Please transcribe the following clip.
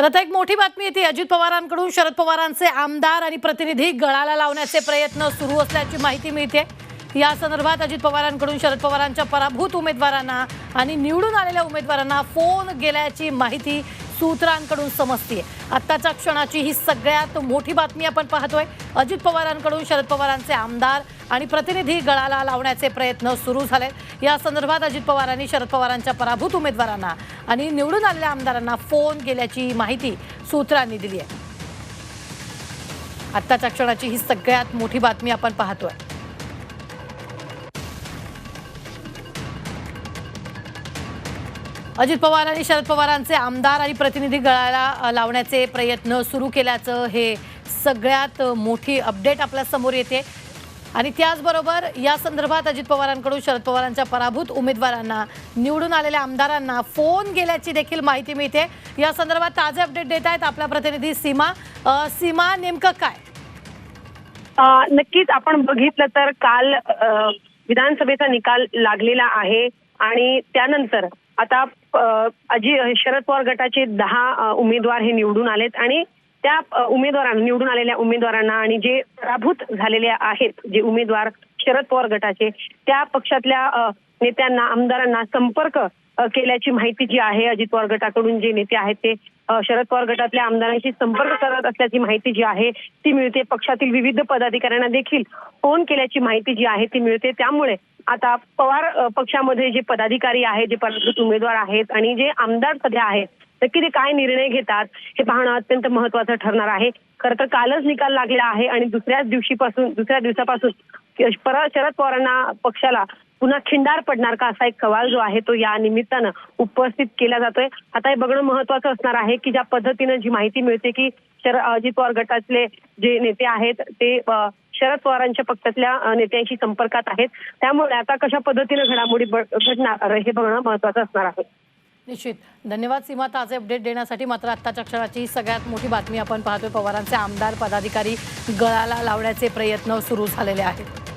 तर आता एक मोठी बातमी येते. अजित पवारांकडून शरद पवारांचे आमदार आणि प्रतिनिधी गळाला लावण्याचे प्रयत्न सुरू असल्याची माहिती मिळते. या संदर्भात अजित पवारांकडून शरद पवारांच्या पराभूत उमेदवारांना आणि निवडून आलेल्या उमेदवारांना फोन गेल्याची माहिती सूत्रांकडून समजतीये. आत्ताच्या क्षणाची ही सगळ्यात मोठी बातमी आपण पाहतोय. अजित पवारांकडून शरद पवारांचे आमदार आणि प्रतिनिधी गळाला लावण्याचे प्रयत्न सुरू झाले या संदर्भात अजित पवारांनी शरद पवारांच्या पराभूत उमेदवारांना आणि निवडून आलेल्या आमदारांना फोन केल्याची माहिती सूत्रांनी दिली आहे आत्ताच्या क्षणाची ही सगळ्यात मोठी बातमी आपण पाहतोय. अजित पवार आणि शरद पवारांचे आमदार आणि प्रतिनिधी गळाला लावण्याचे प्रयत्न सुरू केल्याचं हे सगळ्यात मोठी अपडेट आपल्यासमोर येते. आणि त्याचबरोबर या संदर्भात अजित पवारांकडून शरद पवारांच्या पराभूत उमेदवारांना निवडून आलेल्या आमदारांना फोन गेल्याची देखील माहिती मिळते. या संदर्भात ताजे अपडेट देत आहेत आपला प्रतिनिधी सीमा. सीमा नेमकं काय? नक्कीच आपण बघितलं तर काल विधानसभेचा निकाल लागलेला आहे आणि त्यानंतर आता अ, अजी शरद पवार गटाचे दहा उमेदवार हे निवडून आलेत आणि त्या उमेदवारांना निवडून आलेल्या उमेदवारांना आणि जे पराभूत झालेले आहेत जे उमेदवार शरद पवार गटाचे त्या पक्षातल्या नेत्यांना आमदारांना संपर्क केल्याची माहिती जी आहे अजित पवार गटाकडून जे नेते आहेत ते शरद पवार गटातल्या आमदारांशी संपर्क करत असल्याची माहिती जी आहे ती मिळते. पक्षातील विविध पदाधिकाऱ्यांना देखील फोन केल्याची माहिती जी आहे ती मिळते. त्यामुळे आता पवार पक्षामध्ये जे पदाधिकारी आहेत जे पराभूत उमेदवार आहेत आणि जे आमदार सध्या आहेत नक्की ते काय निर्णय घेतात हे पाहणं अत्यंत महत्वाचं ठरणार आहे. खरं तर कालच निकाल लागला आहे आणि दुसऱ्याच दिवशीपासून दुसऱ्या दिवसापासून परत शरद पवारांना पक्षाला पुन्हा खिंडार पडणार का असा एक सवाल जो आहे तो या निमित्तानं उपस्थित केला जातोय. आता हे बघणं महत्वाचं असणार आहे की ज्या पद्धतीनं जी माहिती मिळते की शर अजित पवार गटातले जे नेते आहेत ते शरद पवारांच्या पक्षातल्या नेत्यांशी संपर्कात आहेत. त्यामुळे आता कशा पद्धतीनं घडामोडी घडणार हे बघणं महत्वाचं असणार आहे. निश्चित. धन्यवाद सीमा. ताजे अपडेट देण्यासाठी मात्र आत्ताच्या क्षणाची सगळ्यात मोठी बातमी आपण पाहतोय. पवारांचे आमदार पदाधिकारी गळाला लावण्याचे प्रयत्न सुरू झालेले आहेत.